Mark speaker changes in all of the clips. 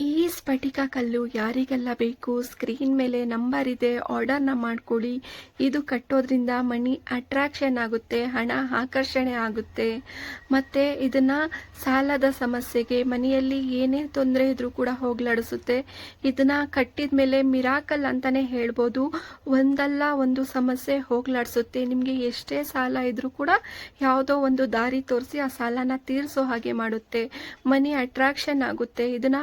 Speaker 1: ಈ ಸ್ಫಟಿಕ ಕಲ್ಲು ಯಾರಿಗೆಲ್ಲ ಬೇಕು? ಸ್ಕ್ರೀನ್ ಮೇಲೆ ನಂಬರ್ ಇದೆ ಆರ್ಡರ್ನ ಮಾಡ್ಕೊಳ್ಳಿ ಇದು ಕಟ್ಟೋದ್ರಿಂದ ಮನಿ ಅಟ್ರಾಕ್ಷನ್ ಆಗುತ್ತೆ, ಹಣ ಆಕರ್ಷಣೆ ಆಗುತ್ತೆ. ಮತ್ತು ಇದನ್ನು ಸಾಲದ ಸಮಸ್ಯೆಗೆ, ಮನೆಯಲ್ಲಿ ಏನೇ ತೊಂದರೆ ಇದ್ರೂ ಕೂಡ ಹೋಗ್ಲಾಡಿಸುತ್ತೆ. ಇದನ್ನು ಕಟ್ಟಿದ ಮೇಲೆ ಮಿರಾಕಲ್ ಅಂತಲೇ ಹೇಳ್ಬೋದು. ಒಂದಲ್ಲ ಒಂದು ಸಮಸ್ಯೆ ಹೋಗ್ಲಾಡಿಸುತ್ತೆ. ನಿಮಗೆ ಎಷ್ಟೇ ಸಾಲ ಇದ್ರೂ ಕೂಡ ಯಾವುದೋ ಒಂದು ದಾರಿ ತೋರಿಸಿ ಆ ಸಾಲನ ತೀರಿಸೋ ಹಾಗೆ ಮಾಡುತ್ತೆ. ಮನಿ ಅಟ್ರಾಕ್ಷನ್ ಆಗುತ್ತೆ. ಇದನ್ನ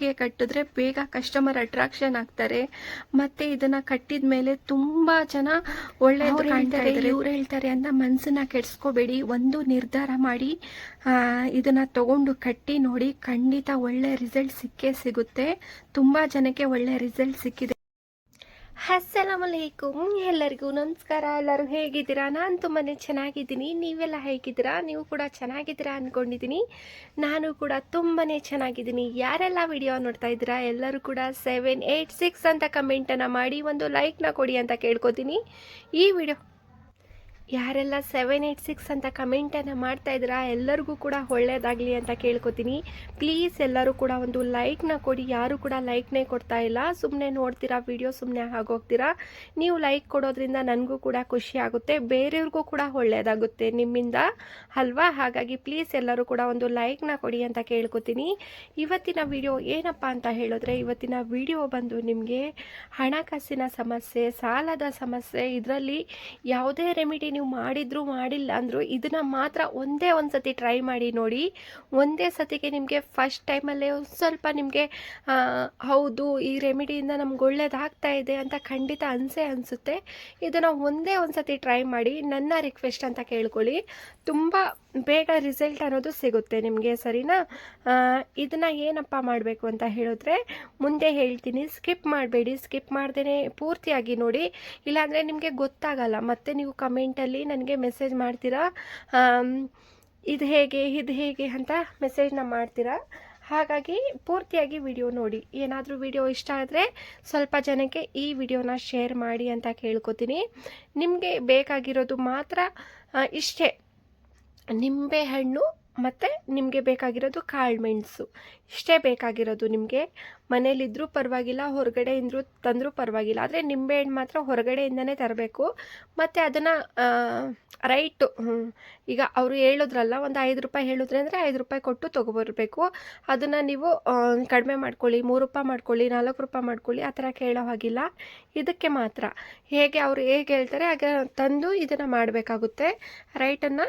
Speaker 1: ಅಂಗಡಿಗೆ ಕಟ್ಟಿದ್ರೆ ಬೇಗ ಕಸ್ಟಮರ್ ಅಟ್ರಾಕ್ಷನ್ ಆಗ್ತಾರೆ. ಮತ್ತೆ ಇದನ್ನ ಕಟ್ಟಿದ ಮೇಲೆ ತುಂಬಾ ಜನ ಒಳ್ಳೆ ಕಾಣ್ತಾರೆ ಇವ್ರು ಹೇಳ್ತಾರೆ ಅಂತ ಮನ್ಸನ್ನ ಕೆಡ್ಸ್ಕೋಬೇಡಿ ಒಂದು ನಿರ್ಧಾರ ಮಾಡಿ ಇದನ್ನ ತಗೊಂಡು ಕಟ್ಟಿ ನೋಡಿ ಖಂಡಿತ ಒಳ್ಳೆ ರಿಸಲ್ಟ್ ಸಿಕ್ಕೇ ಸಿಗುತ್ತೆ. ತುಂಬಾ ಜನಕ್ಕೆ ಒಳ್ಳೆ ರಿಸಲ್ಟ್ ಸಿಕ್ಕಿದೆ. ಅಸ್ಸಲಾಮ್ ಅಲೈಕುಮ್ ಎಲ್ಲರಿಗೂ ನಮಸ್ಕಾರ. ಎಲ್ಲರೂ ಹೇಗಿದ್ದೀರಾ? ನಾನು ತುಂಬಾ ಚೆನ್ನಾಗಿದ್ದೀನಿ. ನೀವೆಲ್ಲ ಹೇಗಿದ್ದೀರಾ? ನೀವು ಕೂಡ ಚೆನ್ನಾಗಿದ್ದೀರಾ ಅಂದ್ಕೊಂಡಿದ್ದೀನಿ ನಾನು ಕೂಡ ತುಂಬಾ ಚೆನ್ನಾಗಿದ್ದೀನಿ. ಯಾರೆಲ್ಲ ವಿಡಿಯೋ ನೋಡ್ತಾ ಇದ್ದೀರಾ? ಎಲ್ಲರೂ ಕೂಡ ಸೆವೆನ್ ಏಯ್ಟ್ ಸಿಕ್ಸ್ ಅಂತ ಕಮೆಂಟನ್ನು ಮಾಡಿ, ಒಂದು ಲೈಕ್ನ ಕೊಡಿ ಅಂತ ಕೇಳ್ಕೊತೀನಿ. ಈ ವಿಡಿಯೋ ಯಾರೆಲ್ಲ ಸೆವೆನ್ ಏಯ್ಟ್ ಸಿಕ್ಸ್ ಅಂತ ಕಮೆಂಟನ್ನು ಮಾಡ್ತಾ ಇದ್ದೀರಾ, ಎಲ್ಲರಿಗೂ ಕೂಡ ಒಳ್ಳೆಯದಾಗಲಿ ಅಂತ ಕೇಳ್ಕೊತೀನಿ. ಪ್ಲೀಸ್ ಎಲ್ಲರೂ ಕೂಡ ಒಂದು ಲೈಕ್ನ ಕೊಡಿ. ಯಾರು ಕೂಡ ಲೈಕ್ನೇ ಕೊಡ್ತಾ ಇಲ್ಲ. ಸುಮ್ಮನೆ ನೋಡ್ತೀರಾ ವಿಡಿಯೋ ಸುಮ್ಮನೆ ಆಗೋಗ್ತೀರಾ. ನೀವು ಲೈಕ್ ಕೊಡೋದ್ರಿಂದ ನನಗೂ ಕೂಡ ಖುಷಿ ಆಗುತ್ತೆ. ಬೇರೆಯವ್ರಿಗೂ ಕೂಡ ಒಳ್ಳೆಯದಾಗುತ್ತೆ ನಿಮ್ಮಿಂದ. ಅಲ್ವಾ? ಹಾಗಾಗಿ ಪ್ಲೀಸ್ ಎಲ್ಲರೂ ಕೂಡ ಒಂದು ಲೈಕ್ನ ಕೊಡಿ ಅಂತ ಕೇಳ್ಕೊತೀನಿ. ಇವತ್ತಿನ ವಿಡಿಯೋ ಏನಪ್ಪ ಅಂತ ಹೇಳಿದ್ರೆ, ಇವತ್ತಿನ ವಿಡಿಯೋ ಬಂದು ನಿಮಗೆ ಹಣಕಾಸಿನ ಸಮಸ್ಯೆ, ಸಾಲದ ಸಮಸ್ಯೆ, ಇದರಲ್ಲಿ ಯಾವುದೇ ರೆಮಿಡಿ ನೀವು ಮಾಡಿದ್ರು ಮಾಡಿಲ್ಲ ಅಂದರೂ ಇದನ್ನು ಮಾತ್ರ ಒಂದೇ ಒಂದು ಸತಿ ಟ್ರೈ ಮಾಡಿ ನೋಡಿ. ಒಂದೇ ಸತಿಗೆ ನಿಮಗೆ ಫಸ್ಟ್ ಟೈಮಲ್ಲೇ ಒಂದು ಸ್ವಲ್ಪ ನಿಮಗೆ ಹೌದು ಈ ರೆಮಿಡಿಯಿಂದ ನಮ್ಗೆ ಒಳ್ಳೇದಾಗ್ತಾ ಇದೆ ಅಂತ ಖಂಡಿತ ಅನಿಸೇ ಅನಿಸುತ್ತೆ. ಇದನ್ನು ಒಂದೇ ಒಂದು ಸತಿ ಟ್ರೈ ಮಾಡಿ ನನ್ನ ರಿಕ್ವೆಸ್ಟ್ ಅಂತ ಕೇಳ್ಕೊಳ್ಳಿ. ತುಂಬ ಬೇಗ ರಿಸಲ್ಟ್ ಅನ್ನೋದು ಸಿಗುತ್ತೆ ನಿಮಗೆ, ಸರಿನಾ? ಇದನ್ನ ಏನಪ್ಪ ಮಾಡಬೇಕು ಅಂತ ಹೇಳಿದ್ರೆ, ಮುಂದೆ ಹೇಳ್ತೀನಿ ಸ್ಕಿಪ್ ಮಾಡಬೇಡಿ ಸ್ಕಿಪ್ ಮಾಡ್ದೇ ಪೂರ್ತಿಯಾಗಿ ನೋಡಿ. ಇಲ್ಲಾಂದರೆ ನಿಮಗೆ ಗೊತ್ತಾಗಲ್ಲ, ಮತ್ತೆ ನೀವು ಕಮೆಂಟಲ್ಲಿ ನನಗೆ ಮೆಸೇಜ್ ಮಾಡ್ತೀರಾ? ಇದು ಹೇಗೆ ಇದು ಹೇಗೆ ಅಂತ ಮೆಸೇಜ್ನ ಮಾಡ್ತೀರಾ? ಹಾಗಾಗಿ ಪೂರ್ತಿಯಾಗಿ ವಿಡಿಯೋ ನೋಡಿ. ಏನಾದರೂ ವಿಡಿಯೋ ಇಷ್ಟ ಆದರೆ ಸ್ವಲ್ಪ ಜನಕ್ಕೆ ಈ ವಿಡಿಯೋನ ಶೇರ್ ಮಾಡಿ ಅಂತ ಕೇಳ್ಕೊತೀನಿ. ನಿಮಗೆ ಬೇಕಾಗಿರೋದು ಮಾತ್ರ ಇಷ್ಟೇ. ನಿಂಬೆ ಹಣ್ಣು ಮತ್ತು ನಿಮಗೆ ಬೇಕಾಗಿರೋದು ಕಾಳು ಮೆಣಸು. ಇಷ್ಟೇ ಬೇಕಾಗಿರೋದು ನಿಮಗೆ. ಮನೇಲಿದ್ದರೂ ಪರವಾಗಿಲ್ಲ, ಹೊರಗಡೆ ಹೊರಗಡೆಯಿಂದ್ರೂ ತಂದರೂ ಪರವಾಗಿಲ್ಲ. ಆದರೆ ನಿಂಬೆಹಣ್ಣು ಮಾತ್ರ ಹೊರಗಡೆಯಿಂದನೇ ತರಬೇಕು. ಮತ್ತು ಅದನ್ನು ರೈಟು ಈಗ ಅವರು ಹೇಳಿದ್ರಲ್ಲ, ಒಂದು ಐದು ರೂಪಾಯಿ ಹೇಳಿದ್ರೆ ಅಂದರೆ ಐದು ರೂಪಾಯಿ ಕೊಟ್ಟು ತೊಗೊಬರ್ಬೇಕು. ಅದನ್ನು ನೀವು ಕಡಿಮೆ ಮಾಡ್ಕೊಳ್ಳಿ, ಮೂರು ರೂಪಾಯಿ ಮಾಡ್ಕೊಳ್ಳಿ, ನಾಲ್ಕು ರೂಪಾಯಿ ಮಾಡ್ಕೊಳ್ಳಿ, ಆ ಥರ ಕೇಳೋ ಹಾಗಿಲ್ಲ. ಇದಕ್ಕೆ ಮಾತ್ರ. ಹೇಗೆ ಅವರು ಹೇಗೆ ಹೇಳ್ತಾರೆ, ಹಾಗೆ ತಂದು ಇದನ್ನು ಮಾಡಬೇಕಾಗುತ್ತೆ. ರೈಟನ್ನು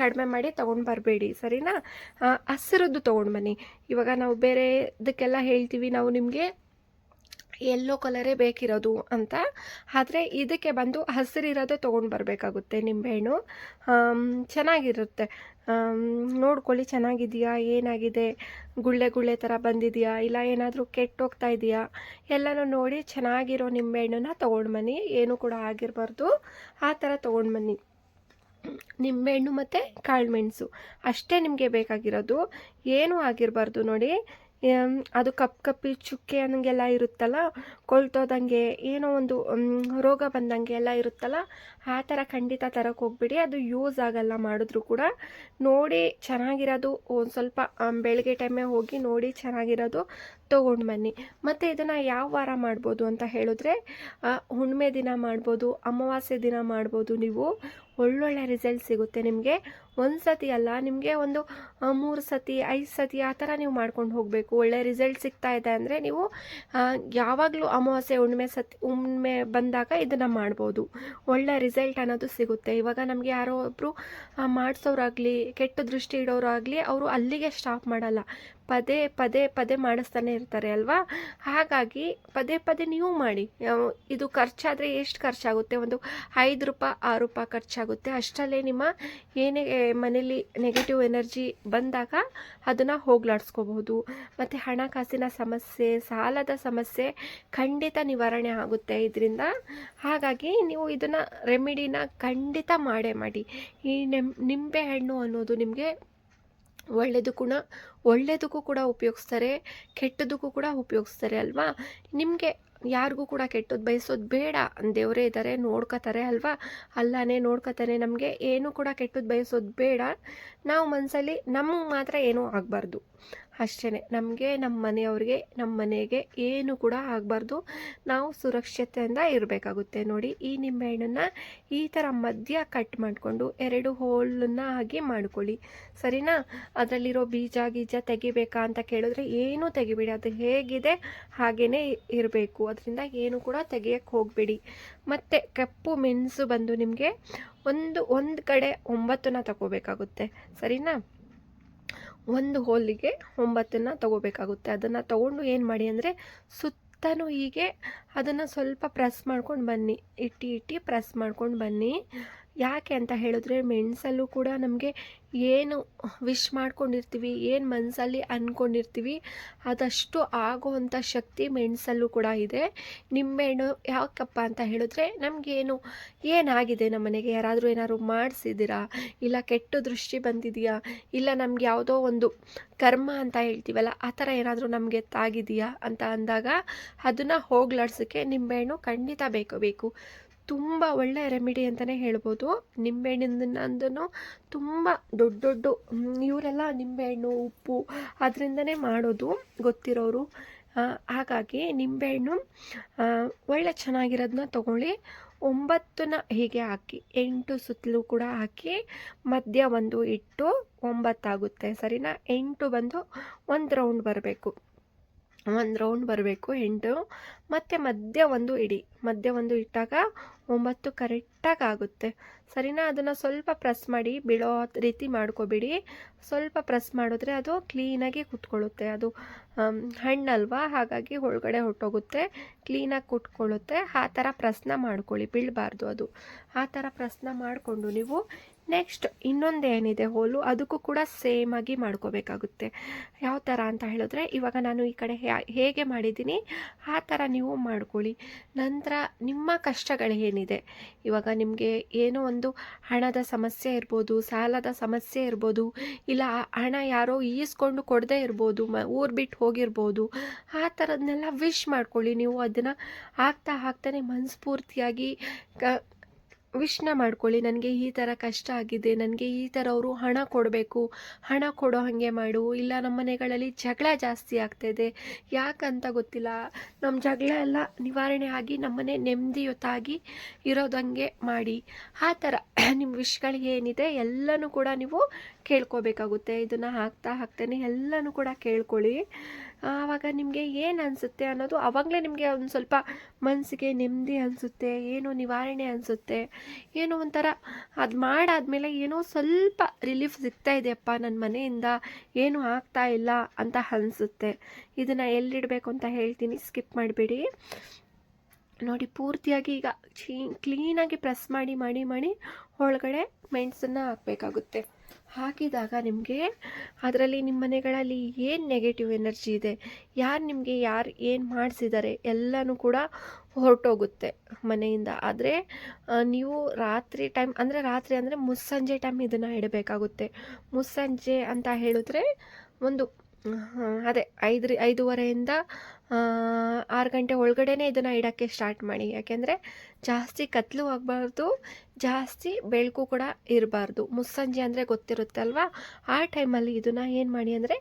Speaker 1: ಕಡಿಮೆ ಮಾಡಿ ತೊಗೊಂಡು ಬರಬೇಡಿ, ಸರಿನಾ? ಹಸಿರದ್ದು ತೊಗೊಂಡು ಬನ್ನಿ. ಇವಾಗ ನಾವು ಬೇರೆ ಇದಕ್ಕೆಲ್ಲ ಹೇಳ್ತೀವಿ, ನಾವು ನಿಮಗೆ ಎಲ್ಲೋ ಕಲರೇ ಬೇಕಿರೋದು ಅಂತ. ಆದರೆ ಇದಕ್ಕೆ ಬಂದು ಹಸಿರಿರೋದೇ ತೊಗೊಂಡು ಬರಬೇಕಾಗುತ್ತೆ ನಿಂಬೆಹಣ್ಣು ಚೆನ್ನಾಗಿರುತ್ತೆ. ನೋಡ್ಕೊಳ್ಳಿ ಚೆನ್ನಾಗಿದೆಯಾ, ಏನಾಗಿದೆ? ಗುಳ್ಳೆ ಗುಳ್ಳೆ ಥರ ಬಂದಿದೆಯಾ, ಇಲ್ಲ ಏನಾದರೂ ಕೆಟ್ಟೋಗ್ತಾ ಇದೆಯಾ? ಎಲ್ಲನೂ ನೋಡಿ ಚೆನ್ನಾಗಿರೋ ನಿಂಬೆಹಣ್ಣನ್ನ ತೊಗೊಂಡು ಬನ್ನಿ. ಏನೂ ಕೂಡ ಆಗಿರಬಾರ್ದು. ಆ ಥರ ತೊಗೊಂಡು ಬನ್ನಿ. ನಿಂಬೆಹಣ್ಣು ಮತ್ತು ಕಾಳುಮೆಣಸು. ಅಷ್ಟೇ ನಿಮಗೆ ಬೇಕಾಗಿರೋದು. ಏನೂ ಆಗಿರಬಾರ್ದು ನೋಡಿ. ಅದು ಕಪ್ ಕಪ್ಪಿ ಚುಕ್ಕೆ ಅನ್ನಂಗೆಲ್ಲ ಇರುತ್ತಲ್ಲ, ಕೊಳ್ತೋದಂಗೆ ಏನೋ ಒಂದು ರೋಗ ಬಂದಂಗೆ ಎಲ್ಲ ಇರುತ್ತಲ್ಲ, ಆ ಥರ ಖಂಡಿತ ತರಕ್ಕೆ ಹೋಗ್ಬಿಡಿ. ಅದು ಯೂಸ್ ಆಗಲ್ಲ ಮಾಡಿದ್ರು ಕೂಡ. ನೋಡಿ ಚೆನ್ನಾಗಿರೋದು. ಒಂದು ಸ್ವಲ್ಪ ಬೆಳಗ್ಗೆ ಟೈಮೇ ಹೋಗಿ ನೋಡಿ ಚೆನ್ನಾಗಿರೋದು. ತೊಗೊಂಡು ಬನ್ನಿ. ಮತ್ತು ಇದನ್ನು ಯಾವ ವಾರ ಮಾಡ್ಬೋದು ಅಂತ ಹೇಳಿದ್ರೆ ಹುಣ್ಣಿಮೆ ದಿನ ಮಾಡ್ಬೋದು, ಅಮಾವಾಸ್ಯೆ ದಿನ ಮಾಡ್ಬೋದು ನೀವು. ಒಳ್ಳೊಳ್ಳೆ ರಿಸಲ್ಟ್ ಸಿಗುತ್ತೆ ನಿಮಗೆ. ಒಂದು ಸತಿ ಅಲ್ಲ, ನಿಮಗೆ ಒಂದು ಮೂರು ಸತಿ, ಐದು ಸತಿ ಆ ಥರ ನೀವು ಮಾಡ್ಕೊಂಡು ಹೋಗಬೇಕು. ಒಳ್ಳೆ ರಿಸಲ್ಟ್ ಸಿಗ್ತಾ ಇದೆ ಅಂದರೆ ನೀವು ಯಾವಾಗಲೂ ಅಮಾವಾಸ್ಯೆ, ಹುಣ್ಣಿಮೆ ಸತಿ, ಹುಣ್ಣಿಮೆ ಬಂದಾಗ ಇದನ್ನು ಮಾಡ್ಬೋದು. ಒಳ್ಳೆ ರಿಸಲ್ಟ್ ಅನ್ನೋದು ಸಿಗುತ್ತೆ. ಇವಾಗ ನಮಗೆ ಯಾರೋ ಒಬ್ಬರು ಮಾಡಿಸೋರಾಗಲಿ ಕೆಟ್ಟ ದೃಷ್ಟಿ ಇಡೋರಾಗಲಿ ಅವರು ಅಲ್ಲಿಗೆ ಸ್ಟಾಪ್ ಮಾಡಲ್ಲ. ಪದೇ ಪದೇ ಪದೇ ಮಾಡಿಸ್ತಾನೆ ಇರ್ತಾರೆ ಅಲ್ವಾ? ಹಾಗಾಗಿ ಪದೇ ಪದೇ ನೀವು ಮಾಡಿ. ಇದು ಖರ್ಚಾದರೆ ಎಷ್ಟು ಖರ್ಚಾಗುತ್ತೆ? ಒಂದು ಐದು ರೂಪಾಯಿ, ಆರು ರೂಪಾಯಿ ಖರ್ಚಾಗುತ್ತೆ. ಅಷ್ಟರಲ್ಲೇ ನಿಮ್ಮ ಏನೇ ಮನೇಲಿ ನೆಗೆಟಿವ್ ಎನರ್ಜಿ ಬಂದಾಗ ಅದನ್ನು ಹೋಗ್ಲಾಡಿಸ್ಕೋಬಹುದು. ಮತ್ತು ಹಣಕಾಸಿನ ಸಮಸ್ಯೆ, ಸಾಲದ ಸಮಸ್ಯೆ ಖಂಡಿತ ನಿವಾರಣೆ ಆಗುತ್ತೆ ಇದರಿಂದ. ಹಾಗಾಗಿ ನೀವು ಇದನ್ನು ರೆಮಿಡಿನ ಖಂಡಿತ ಮಾಡೇ ಮಾಡಿ. ಈ ನಿಂಬೆ ಹಣ್ಣು ಅನ್ನೋದು ನಿಮಗೆ ಒಳ್ಳೆಯದು ಕೂಡ ಒಳ್ಳೆಯದಕ್ಕೂ ಕೂಡ ಉಪಯೋಗಿಸ್ತಾರೆ, ಕೆಟ್ಟದಕ್ಕೂ ಕೂಡ ಉಪಯೋಗಿಸ್ತಾರೆ ಅಲ್ವಾ? ನಿಮಗೆ ಯಾರಿಗೂ ಕೂಡ ಕೆಟ್ಟದ್ದು ಬಯಸೋದು ಬೇಡ. ದೇವರೇ ಇದ್ದಾರೆ ನೋಡ್ಕೋತಾರೆ ಅಲ್ವಾ? ಅಲ್ಲಾನೇ ನೋಡ್ಕೋತಾರೆ. ನಮಗೆ ಏನೂ ಕೂಡ ಕೆಟ್ಟದ್ದು ಬಯಸೋದು ಬೇಡ. ನಾವು ಮನಸ್ಸಲ್ಲಿ ನಮಗೆ ಮಾತ್ರ ಏನೂ ಆಗಬಾರ್ದು. ಅಷ್ಟೇ ನಮಗೆ ನಮ್ಮ ಮನೆಯವ್ರಿಗೆ ನಮ್ಮ ಮನೆಗೆ ಏನು ಕೂಡ ಆಗಬಾರ್ದು. ನಾವು ಸುರಕ್ಷತೆಯಿಂದ ಇರಬೇಕಾಗುತ್ತೆ. ನೋಡಿ, ಈ ನಿಂಬೆಹಣ್ಣನ್ನು ಈ ಥರ ಮಧ್ಯ ಕಟ್ ಮಾಡಿಕೊಂಡು ಎರಡು ಹೋಲನ್ನು ಹಾಗೆ ಮಾಡ್ಕೊಳ್ಳಿ. ಸರಿನಾ? ಅದರಲ್ಲಿರೋ ಬೀಜ, ಗೀಜ ತೆಗಿಬೇಕಾ ಅಂತ ಕೇಳಿದ್ರೆ ಏನೂ ತೆಗಿಬೇಡಿ. ಅದು ಹೇಗಿದೆ ಹಾಗೇ ಇರಬೇಕು. ಅದರಿಂದ ಏನು ಕೂಡ ತೆಗಿಯಕ್ಕೆ ಹೋಗಬೇಡಿ. ಮತ್ತು ಕಪ್ಪು ಮೆಣಸು ಬಂದು ನಿಮಗೆ ಒಂದು ಒಂದು ಕಡೆ ಒಂಬತ್ತನ್ನ ತಗೋಬೇಕಾಗುತ್ತೆ ಸರಿನಾ? ಒಂದು ಹೋಲಿಗೆ ಒಂಬತ್ತನ್ನು ತಗೋಬೇಕಾಗುತ್ತೆ. ಅದನ್ನು ತಗೊಂಡು ಏನು ಮಾಡಿ ಅಂದರೆ ಸುತ್ತಲೂ ಹೀಗೆ ಅದನ್ನು ಸ್ವಲ್ಪ ಪ್ರೆಸ್ ಮಾಡ್ಕೊಂಡು ಬನ್ನಿ. ಇಟ್ಟಿ ಇಟ್ಟಿ ಪ್ರೆಸ್ ಮಾಡ್ಕೊಂಡು ಬನ್ನಿ. ಯಾಕೆ ಅಂತ ಹೇಳಿದ್ರೆ ಮೆಣಸಲ್ಲೂ ಕೂಡ ನಮಗೆ ಏನು ವಿಶ್ ಮಾಡ್ಕೊಂಡಿರ್ತೀವಿ, ಏನು ಮನಸ್ಸಲ್ಲಿ ಅಂದ್ಕೊಂಡಿರ್ತೀವಿ ಅದಷ್ಟು ಆಗೋವಂಥ ಶಕ್ತಿ ಮೆಣಸಲ್ಲೂ ಕೂಡ ಇದೆ. ನಿಂಬೆಹಣ್ಣು ಯಾಕಪ್ಪ ಅಂತ ಹೇಳಿದ್ರೆ ನಮಗೇನು, ಏನಾಗಿದೆ ನಮ್ಮ ಮನೆಗೆ? ಯಾರಾದರೂ ಏನಾದ್ರು ಮಾಡಿಸಿದ್ದೀರಾ? ಇಲ್ಲ ಕೆಟ್ಟ ದೃಷ್ಟಿ ಬಂದಿದೆಯಾ? ಇಲ್ಲ ನಮ್ಗೆ ಯಾವುದೋ ಒಂದು ಕರ್ಮ ಅಂತ ಹೇಳ್ತೀವಲ್ಲ, ಆ ಥರ ಏನಾದರೂ ನಮಗೆ ತಾಗಿದೆಯಾ ಅಂತ ಅಂದಾಗ ಅದನ್ನು ಹೋಗ್ಲಾಡ್ಸೋಕ್ಕೆ ನಿಂಬೆಹಣ್ಣು ಖಂಡಿತ ಬೇಕು ಬೇಕು. ತುಂಬ ಒಳ್ಳೆಯ ರೆಮಿಡಿ ಅಂತಲೇ ಹೇಳ್ಬೋದು. ನಿಂಬೆಹಣ್ಣಿಂದನೂ ತುಂಬ ದೊಡ್ಡ ದೊಡ್ಡ ಇವರೆಲ್ಲ ನಿಂಬೆಹಣ್ಣು, ಉಪ್ಪು ಅದರಿಂದನೇ ಮಾಡೋದು ಗೊತ್ತಿರೋರು. ಹಾಗಾಗಿ ನಿಂಬೆಹಣ್ಣು ಒಳ್ಳೆ ಚೆನ್ನಾಗಿರೋದನ್ನ ತೊಗೊಳ್ಳಿ. ಒಂಬತ್ತನ್ನ ಹೀಗೆ ಹಾಕಿ, ಎಂಟು ಸುತ್ತಲೂ ಕೂಡ ಹಾಕಿ, ಮಧ್ಯ ಒಂದು ಇಟ್ಟು ಒಂಬತ್ತಾಗುತ್ತೆ, ಸರಿನಾ? ಎಂಟು ಬಂದು ಒಂದು ರೌಂಡ್ ಬರಬೇಕು. ಒಂದು ರೌಂಡ್ ಬರಬೇಕು, ಎಂಟು, ಮತ್ತು ಮಧ್ಯ ಒಂದು ಇಡಿ. ಮಧ್ಯ ಒಂದು ಇಟ್ಟಾಗ ಒಂಬತ್ತು ಕರೆಕ್ಟಾಗಿ ಆಗುತ್ತೆ. ಸರಿನಾ? ಅದನ್ನು ಸ್ವಲ್ಪ ಪ್ರೆಸ್ ಮಾಡಿ, ಬೀಳೋ ರೀತಿ ಮಾಡ್ಕೋಬೇಡಿ. ಸ್ವಲ್ಪ ಪ್ರೆಸ್ ಮಾಡಿದ್ರೆ ಅದು ಕ್ಲೀನಾಗಿ ಕುತ್ಕೊಳ್ಳುತ್ತೆ. ಅದು ಹಣ್ಣಲ್ವಾ? ಹಾಗಾಗಿ ಒಳಗಡೆ ಹೊಟ್ಟೋಗುತ್ತೆ ಕ್ಲೀನಾಗಿ ಕುಟ್ಕೊಳ್ಳುತ್ತೆ ಆ ಥರ ಪ್ರೆಸ್ನ ಮಾಡ್ಕೊಳ್ಳಿ. ಬೀಳಬಾರ್ದು ಅದು. ಆ ಥರ ಪ್ರೆಸ್ನ ಮಾಡಿಕೊಂಡು ನೀವು ನೆಕ್ಸ್ಟ್ ಇನ್ನೊಂದು ಏನಿದೆ ಹೋಲು, ಅದಕ್ಕೂ ಕೂಡ ಸೇಮ್ ಆಗಿ ಮಾಡ್ಕೋಬೇಕಾಗುತ್ತೆ. ಯಾವ ಥರ ಅಂತ ಹೇಳಿದ್ರೆ, ಇವಾಗ ನಾನು ಈ ಕಡೆ ಹೇಗೆ ಮಾಡಿದ್ದೀನಿ, ಆ ಥರ ನೀವು ಮಾಡ್ಕೊಳ್ಳಿ. ನಂತರ ನಿಮ್ಮ ಕಷ್ಟಗಳು ಏನಿದೆ? ಇವಾಗ ನಿಮಗೆ ಏನೋ ಒಂದು ಹಣದ ಸಮಸ್ಯೆ ಇರ್ಬೋದು, ಸಾಲದ ಸಮಸ್ಯೆ ಇರ್ಬೋದು, ಇಲ್ಲ ಹಣ ಯಾರೋ ಈಸ್ಕೊಂಡು ಕೊಡದೇ ಇರ್ಬೋದು, ಮ, ಊರು ಬಿಟ್ಟು ಹೋಗಿರ್ಬೋದು, ಆ ಥರದನ್ನೆಲ್ಲ ವಿಶ್ ಮಾಡ್ಕೊಳ್ಳಿ. ನೀವು ಅದನ್ನು ಆಗ್ತಾ ಆಗ್ತಾನೆ ಮನಸ್ಫೂರ್ತಿಯಾಗಿ ಕ ವಿಶ್ನ ಮಾಡ್ಕೊಳ್ಳಿ. ನನಗೆ ಈ ಥರ ಕಷ್ಟ ಆಗಿದೆ. ನನಗೆ ಈ ಥರ ಅವರು ಹಣ ಕೊಡಬೇಕು. ಹಣ ಕೊಡೋ ಹಾಗೆ ಮಾಡು. ಇಲ್ಲ ನಮ್ಮ ಮನೆಗಳಲ್ಲಿ ಜಗಳ ಜಾಸ್ತಿ ಆಗ್ತಾಯಿದೆ ಯಾಕಂತ ಗೊತ್ತಿಲ್ಲ. ನಮ್ಮ ಜಗಳ ಎಲ್ಲ ನಿವಾರಣೆ ಆಗಿ ನಮ್ಮನೆ ನೆಮ್ಮದಿಯುತಾಗಿ ಇರೋದಂಗೆ ಮಾಡಿ. ಆ ಥರ ನಿಮ್ಮ ವಿಷ್ಗಳು ಏನಿದೆ ಎಲ್ಲನೂ ಕೂಡ ನೀವು ಕೇಳ್ಕೋಬೇಕಾಗುತ್ತೆ. ಇದನ್ನು ಹಾಕ್ತಾ ಹಾಕ್ತೇನೆ ಎಲ್ಲನೂ ಕೂಡ ಕೇಳ್ಕೊಳ್ಳಿ. ಆವಾಗ ನಿಮಗೆ ಏನು ಅನಿಸುತ್ತೆ ಅನ್ನೋದು ಅವಾಗಲೇ ನಿಮಗೆ ಒಂದು ಸ್ವಲ್ಪ ಮನಸ್ಸಿಗೆ ನೆಮ್ಮದಿ ಅನಿಸುತ್ತೆ, ಏನೋ ನಿವಾರಣೆ ಅನಿಸುತ್ತೆ, ಏನೋ ಒಂಥರ ಅದು ಮಾಡಾದಮೇಲೆ ಏನೋ ಸ್ವಲ್ಪ ರಿಲೀಫ್ ಸಿಗ್ತಾ ಇದೆಯಪ್ಪ ನನ್ನ ಮನೆಯಿಂದ, ಏನೂ ಆಗ್ತಾ ಇಲ್ಲ ಅಂತ ಅನಿಸುತ್ತೆ. ಇದನ್ನು ಎಲ್ಲಿಡಬೇಕು ಅಂತ ಹೇಳ್ತೀನಿ ಸ್ಕಿಪ್ ಮಾಡಬೇಡಿ. ನೋಡಿ, ಪೂರ್ತಿಯಾಗಿ ಈಗ ಕ್ಲೀನಾಗಿ ಪ್ರೆಸ್ ಮಾಡಿ ಮಾಡಿ ಮಾಡಿ ಒಳಗಡೆ ಮೆಣಸನ್ನು ಹಾಕಬೇಕಾಗುತ್ತೆ. ಹಾಕಿದಾಗ ನಿಮಗೆ ಅದರಲ್ಲಿ ನಿಮ್ಮ ಮನೆಗಳಲ್ಲಿ ಏನು ನೆಗೆಟಿವ್ ಎನರ್ಜಿ ಇದೆ? ಯಾರು ನಿಮಗೆ ಯಾರು ಏನು ಮಾಡಿಸಿದ್ದಾರೆ? ಎಲ್ಲನೂ ಕೂಡ ಹೊರಟೋಗುತ್ತೆ ಮನೆಯಿಂದ. ಆದರೆ ನೀವು ರಾತ್ರಿ ಟೈಮ್ ಅಂದರೆ ರಾತ್ರಿ ಅಂದರೆ ಮುಸ್ಸಂಜೆ ಟೈಮ್ ಇದನ್ನು ಇಡಬೇಕಾಗುತ್ತೆ. ಮುಸ್ಸಂಜೆ ಅಂತ ಹೇಳಿದ್ರೆ ಒಂದು ಅದೇ ಐದು ಐದೂವರೆಯಿಂದ ಆರು ಗಂಟೆ ಒಳಗಡೆನೇ ಇದನ್ನು ಇಡೋಕ್ಕೆ ಸ್ಟಾರ್ಟ್ ಮಾಡಿ. ಯಾಕೆಂದರೆ ಜಾಸ್ತಿ ಕತ್ತಲು ಆಗಬಾರ್ದು, ಜಾಸ್ತಿ ಬೆಳಕು ಕೂಡ ಇರಬಾರ್ದು. ಮುಸ್ಸಂಜೆ ಅಂದರೆ ಗೊತ್ತಿರುತ್ತಲ್ವಾ? ಆ ಟೈಮಲ್ಲಿ ಇದನ್ನು ಏನು ಮಾಡಿ ಅಂದರೆ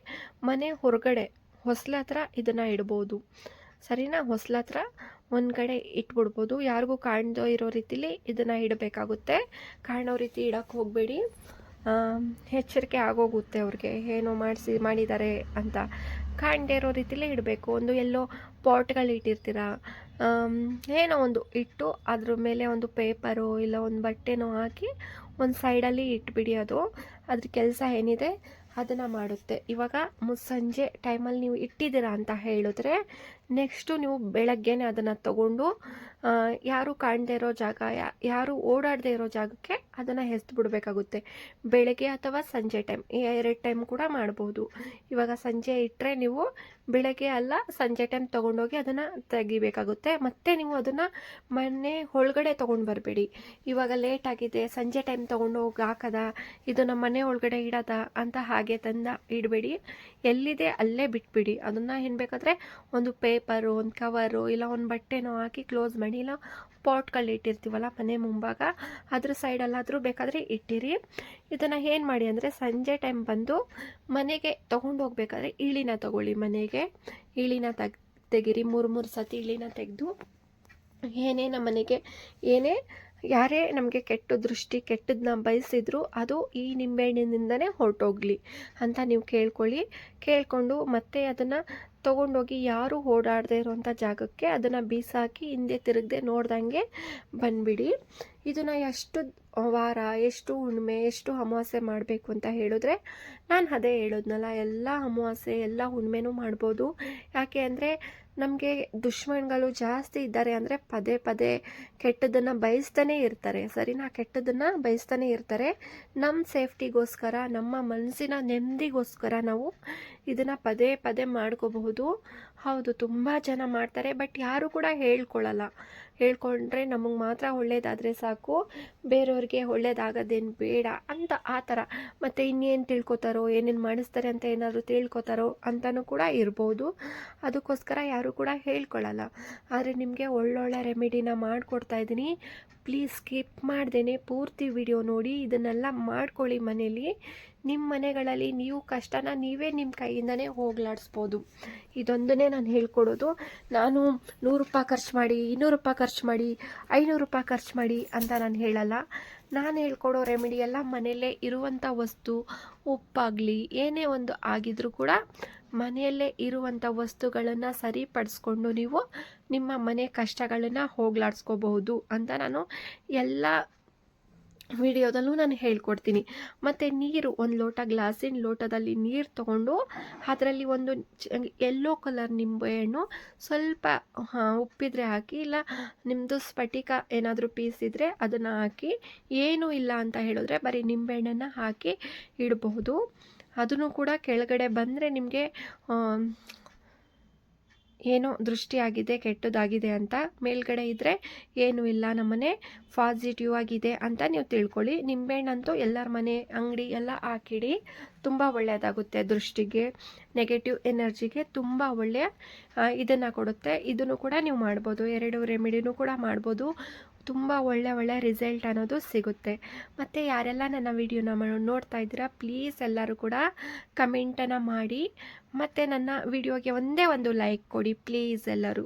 Speaker 1: ಮನೆ ಹೊರಗಡೆ ಹೊಸ್ಲ ಹತ್ರ ಇದನ್ನು ಇಡ್ಬೋದು. ಸರಿನಾ? ಹೊಸ್ಲ ಹತ್ರ ಒಂದು ಕಡೆ ಇಟ್ಬಿಡ್ಬೋದು. ಯಾರಿಗೂ ಕಾಣ್ದೋ ಇರೋ ರೀತಿಲಿ ಇದನ್ನು ಇಡಬೇಕಾಗುತ್ತೆ. ಕಾಣೋ ರೀತಿ ಇಡೋಕ್ಕೆ ಹೋಗಬೇಡಿ. ಎಚ್ಚರಿಕೆ ಆಗೋಗುತ್ತೆ ಅವ್ರಿಗೆ. ಏನೋ ಮಾಡಿಸಿ, ಮಾಡಿದ್ದಾರೆ ಅಂತ. ಕಾಣದೇ ಇರೋ ರೀತಿಲೇ ಇಡಬೇಕು. ಒಂದು ಎಲ್ಲೋ ಪಾಟ್ಗಳು ಇಟ್ಟಿರ್ತೀರ ಏನೋ ಒಂದು ಇಟ್ಟು ಅದ್ರ ಮೇಲೆ ಒಂದು ಪೇಪರು ಇಲ್ಲ ಒಂದು ಬಟ್ಟೆನೋ ಹಾಕಿ ಒಂದು ಸೈಡಲ್ಲಿ ಇಟ್ಬಿಡಿ ಅದು. ಅದ್ರ ಕೆಲಸ ಏನಿದೆ, ಅದನ್ನು ಮಾಡುತ್ತೆ. ಇವಾಗ ಮುಸ್ಸಂಜೆ ಟೈಮಲ್ಲಿ ನೀವು ಇಟ್ಟಿದ್ದೀರಾ ಅಂತ ಹೇಳಿದ್ರೆ ನೆಕ್ಸ್ಟು ನೀವು ಬೆಳಗ್ಗೆನೇ ಅದನ್ನು ತಗೊಂಡು ಯಾರು ಕಾಣದೇ ಇರೋ ಜಾಗ ಯಾರು ಓಡಾಡದೇ ಇರೋ ಜಾಗಕ್ಕೆ ಅದನ್ನು ಎಸ್ದು ಬಿಡಬೇಕಾಗುತ್ತೆ. ಬೆಳಗ್ಗೆ ಅಥವಾ ಸಂಜೆ ಟೈಮ್ ಎರಡು ಟೈಮ್ ಕೂಡ ಮಾಡ್ಬೋದು. ಇವಾಗ ಸಂಜೆ ಇಟ್ಟರೆ ನೀವು ಬೆಳಗ್ಗೆ ಅಲ್ಲ, ಸಂಜೆ ಟೈಮ್ ತೊಗೊಂಡೋಗಿ ಅದನ್ನು ತೆಗಿಬೇಕಾಗುತ್ತೆ. ಮತ್ತೆ ನೀವು ಅದನ್ನು ಮನೆ ಒಳಗಡೆ ತೊಗೊಂಡು ಬರಬೇಡಿ. ಇವಾಗ ಲೇಟ್ ಆಗಿದೆ, ಸಂಜೆ ಟೈಮ್ ತೊಗೊಂಡು ಹೋಗಿ ಹಾಕದ, ಇದು ನಮ್ಮ ಮನೆ ಒಳಗಡೆ ಇಡದ ಅಂತ ಹಾಗೆ ತಂದ ಇಡಬೇಡಿ. ಎಲ್ಲಿದೆ ಅಲ್ಲೇ ಬಿಟ್ಬಿಡಿ. ಅದನ್ನು ಏನು ಬೇಕಾದರೆ ಒಂದು ಪೇ ಪೇಪರು ಒಂದು ಕವರು ಇಲ್ಲ ಒಂದು ಬಟ್ಟೆನೋ ಹಾಕಿ ಕ್ಲೋಸ್ ಮಾಡಿ, ಇಲ್ಲ ಪಾಟ್ಗಳು ಇಟ್ಟಿರ್ತೀವಲ್ಲ ಮನೆ ಮುಂಭಾಗ, ಅದ್ರ ಸೈಡಲ್ಲಾದರೂ ಬೇಕಾದರೆ ಇಟ್ಟಿರಿ. ಇದನ್ನು ಏನು ಮಾಡಿ ಅಂದರೆ ಸಂಜೆ ಟೈಮ್ ಬಂದು ಮನೆಗೆ ತೊಗೊಂಡು ಹೋಗ್ಬೇಕಾದ್ರೆ ಇಳಿನ ತಗೊಳ್ಳಿ ಮನೆಗೆ. ಇಳಿನ ತೆಗ್, ತೆಗಿರಿ ಮೂರು ಮೂರು ಸತಿ ಇಳಿನ ತೆಗೆದು ಏನೇ ನಮ್ಮ ಮನೆಗೆ ಏನೇ ಯಾರೇ ನಮಗೆ ಕೆಟ್ಟ ದೃಷ್ಟಿ ಕೆಟ್ಟದನ್ನ ಬಯಸಿದ್ರು ಅದು ಈ ನಿಂಬೆಹಣ್ಣಿನಿಂದನೇ ಹೊರಟೋಗ್ಲಿ ಅಂತ ನೀವು ಕೇಳ್ಕೊಳ್ಳಿ. ಕೇಳಿಕೊಂಡು ಮತ್ತೆ ಅದನ್ನು ತೊಗೊಂಡೋಗಿ ಯಾರು ಓಡಾಡದೇ ಇರೋಂಥ ಜಾಗಕ್ಕೆ ಅದನ್ನು ಬೀಸಾಕಿ ಹಿಂದೆ ತಿರುಗದೆ ನೋಡ್ದಂಗೆ ಬಂದ್ಬಿಡಿ. ಇದನ್ನು ಎಷ್ಟು ವಾರ, ಎಷ್ಟು ಹುಣ್ಣಿಮೆ ಎಷ್ಟು ಅಮಾವಾಸ್ಯೆ ಮಾಡಬೇಕು ಅಂತ ಹೇಳಿದ್ರೆ ನಾನು ಅದೇ ಹೇಳೋದ್ನಲ್ಲ, ಎಲ್ಲ ಅಮಾವಾಸ್ಯೆ, ಎಲ್ಲ ಹುಣ್ಣಿಮೆನೂ ಮಾಡ್ಬೋದು. ಯಾಕೆ ಅಂದರೆ ನಮಗೆ ದುಶ್ಮನ್ಗಳು ಜಾಸ್ತಿ ಇದ್ದಾರೆ ಅಂದರೆ ಪದೇ ಪದೇ ಕೆಟ್ಟದನ್ನು ಬಯಸ್ತಾನೇ ಇರ್ತಾರೆ. ಸರಿನಾ? ಕೆಟ್ಟದನ್ನು ಬಯಸ್ತಾನೆ ಇರ್ತಾರೆ. ನಮ್ಮ ಸೇಫ್ಟಿಗೋಸ್ಕರ, ನಮ್ಮ ಮನಸ್ಸಿನ ನೆಮ್ಮದಿಗೋಸ್ಕರ ನಾವು ಇದನ್ನು ಪದೇ ಪದೇ ಮಾಡ್ಕೋಬಹುದು. ಹೌದು, ತುಂಬ ಜನ ಮಾಡ್ತಾರೆ, ಬಟ್ ಯಾರೂ ಕೂಡ ಹೇಳ್ಕೊಳ್ಳಲ್ಲ ಹೇಳ್ಕೊಂಡ್ರೆ ನಮಗೆ ಮಾತ್ರ ಒಳ್ಳೇದಾದರೆ ಸಾಕು. ಬೇರೆಯವ್ರಿಗೆ ಒಳ್ಳೇದಾಗೋದೇನು ಬೇಡ ಅಂತ ಆ ಥರ. ಮತ್ತು ಇನ್ನೇನು ತಿಳ್ಕೊತಾರೋ, ಏನೇನು ಮಾಡಿಸ್ತಾರೆ ಅಂತ ಏನಾದರೂ ತಿಳ್ಕೊತಾರೋ ಅಂತಲೂ ಕೂಡ ಇರ್ಬೋದು. ಅದಕ್ಕೋಸ್ಕರ ಯಾರೂ ಕೂಡ ಹೇಳ್ಕೊಳ್ಳಲ್ಲ ಆದರೆ ನಿಮಗೆ ಒಳ್ಳೊಳ್ಳೆ ರೆಮಿಡಿನ ಮಾಡಿಕೊಡ್ತಾ ಇದ್ದೀನಿ. ಪ್ಲೀಸ್ ಸ್ಕಿಪ್ ಮಾಡ್ದೇ ಪೂರ್ತಿ ವಿಡಿಯೋ ನೋಡಿ. ಇದನ್ನೆಲ್ಲ ಮಾಡ್ಕೊಳ್ಳಿ ಮನೇಲಿ. ನಿಮ್ಮ ಮನೆಗಳಲ್ಲಿ ನೀವು ಕಷ್ಟನ ನೀವೇ ನಿಮ್ಮ ಕೈಯಿಂದನೇ ಹೋಗ್ಲಾಡಿಸ್ಬೋದು. ಇದೊಂದನ್ನೇ ನಾನು ಹೇಳ್ಕೊಡೋದು. ನಾನು ನೂರು ರೂಪಾಯಿ ಖರ್ಚು ಮಾಡಿ, ಇನ್ನೂರು ರೂಪಾಯಿ ಖರ್ಚು ಮಾಡಿ, ಐನೂರು ರೂಪಾಯಿ ಖರ್ಚು ಮಾಡಿ ಅಂತ ನಾನು ಹೇಳಲ್ಲ. ನಾನು ಹೇಳ್ಕೊಡೋ ರೆಮಿಡಿ ಎಲ್ಲ ಮನೆಯಲ್ಲೇ ಇರುವಂಥ ವಸ್ತು, ಉಪ್ಪಾಗಲಿ, ಏನೇ ಒಂದು ಆಗಿದ್ರೂ ಕೂಡ ಮನೆಯಲ್ಲೇ ಇರುವಂಥ ವಸ್ತುಗಳನ್ನು ಸರಿಪಡಿಸ್ಕೊಂಡು ನೀವು ನಿಮ್ಮ ಮನೆ ಕಷ್ಟಗಳನ್ನು ಹೋಗ್ಲಾಡಿಸ್ಕೋಬಹುದು ಅಂತ ನಾನು ಎಲ್ಲ ವಿಡಿಯೋದಲ್ಲೂ ನಾನು ಹೇಳ್ಕೊಡ್ತೀನಿ. ಮತ್ತು ನೀರು, ಒಂದು ಲೋಟ, ಗ್ಲಾಸಿನ ಲೋಟದಲ್ಲಿ ನೀರು ತಗೊಂಡು ಅದರಲ್ಲಿ ಒಂದು ಎಲ್ಲೋ ಕಲರ್ ನಿಂಬೆಹಣ್ಣು ಸ್ವಲ್ಪ ಉಪ್ಪಿದ್ರೆ ಹಾಕಿ, ಇಲ್ಲ ನಿಮ್ಮದು ಸ್ಫಟಿಕ ಏನಾದರೂ ಪೀಸ್ ಇದ್ದರೆ ಅದನ್ನು ಹಾಕಿ, ಏನೂ ಇಲ್ಲ ಅಂತ ಹೇಳಿದ್ರೆ ಬರೀ ನಿಂಬೆಹಣ್ಣನ್ನು ಹಾಕಿ ಇಡಬಹುದು. ಅದನ್ನು ಕೂಡ ಕೆಳಗಡೆ ಬಂದರೆ ನಿಮಗೆ ಏನೋ ದೃಷ್ಟಿಯಾಗಿದೆ, ಕೆಟ್ಟದಾಗಿದೆ ಅಂತ ಮೇಲ್ಗಡೆ ಇದ್ದರೆ ಏನೂ ಇಲ್ಲ, ನಮ್ಮನೆ ಪಾಸಿಟಿವ್ ಆಗಿದೆ ಅಂತ ನೀವು ತಿಳ್ಕೊಳ್ಳಿ. ನಿಂಬೆಹಣ್ಣಂತೂ ಎಲ್ಲರ ಮನೆ ಅಂಗಡಿ ಎಲ್ಲ ಹಾಕಿಡಿ, ತುಂಬ ಒಳ್ಳೆಯದಾಗುತ್ತೆ ದೃಷ್ಟಿಗೆ. ನೆಗೆಟಿವ್ ಎನರ್ಜಿಗೆ ತುಂಬ ಒಳ್ಳೆಯ ಇದನ್ನು ಕೊಡುತ್ತೆ. ಇದನ್ನು ಕೂಡ ನೀವು ಮಾಡ್ಬೋದು. ಎರಡು ರೆಮಿಡಿನೂ ಕೂಡ ಮಾಡ್ಬೋದು. ತುಂಬ ಒಳ್ಳೆ ಒಳ್ಳೆ ರಿಸಲ್ಟ್ ಅನ್ನೋದು ಸಿಗುತ್ತೆ. ಮತ್ತು ಯಾರೆಲ್ಲ ನನ್ನ ವಿಡಿಯೋನ ನೋಡ್ತಾ ಇದ್ದೀರಾ, ಪ್ಲೀಸ್ ಎಲ್ಲರೂ ಕೂಡ ಕಮೆಂಟನ್ನು ಮಾಡಿ, ಮತ್ತು ನನ್ನ ವಿಡಿಯೋಗೆ ಒಂದೇ ಒಂದು ಲೈಕ್ ಕೊಡಿ ಪ್ಲೀಸ್ ಎಲ್ಲರೂ.